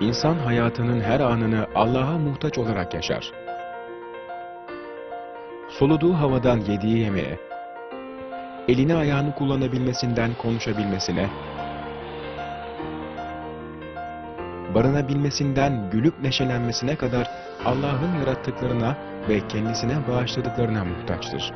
İnsan hayatının her anını Allah'a muhtaç olarak yaşar. Soluduğu havadan yediği yemeğe, elini ayağını kullanabilmesinden konuşabilmesine, barınabilmesinden gülüp neşelenmesine kadar Allah'ın yarattıklarına ve kendisine bağışladıklarına muhtaçtır.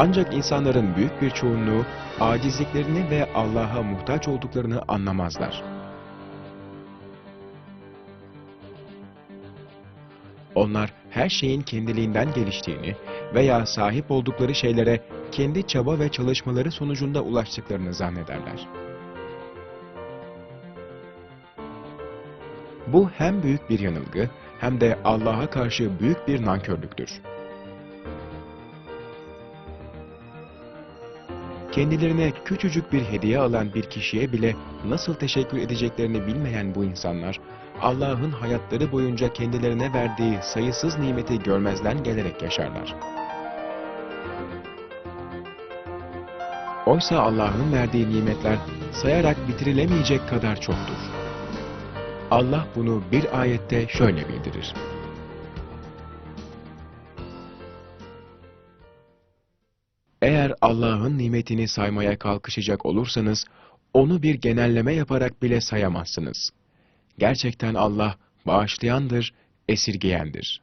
Ancak insanların büyük bir çoğunluğu acizliklerini ve Allah'a muhtaç olduklarını anlamazlar. Onlar her şeyin kendiliğinden geliştiğini veya sahip oldukları şeylere kendi çaba ve çalışmaları sonucunda ulaştıklarını zannederler. Bu hem büyük bir yanılgı hem de Allah'a karşı büyük bir nankörlüktür. Kendilerine küçücük bir hediye alan bir kişiye bile nasıl teşekkür edeceklerini bilmeyen bu insanlar, Allah'ın hayatları boyunca kendilerine verdiği sayısız nimeti görmezden gelerek yaşarlar. Oysa Allah'ın verdiği nimetler sayarak bitirilemeyecek kadar çoktur. Allah bunu bir ayette şöyle bildirir. Eğer Allah'ın nimetini saymaya kalkışacak olursanız, onu bir genelleme yaparak bile sayamazsınız. Gerçekten Allah bağışlayandır, esirgeyendir.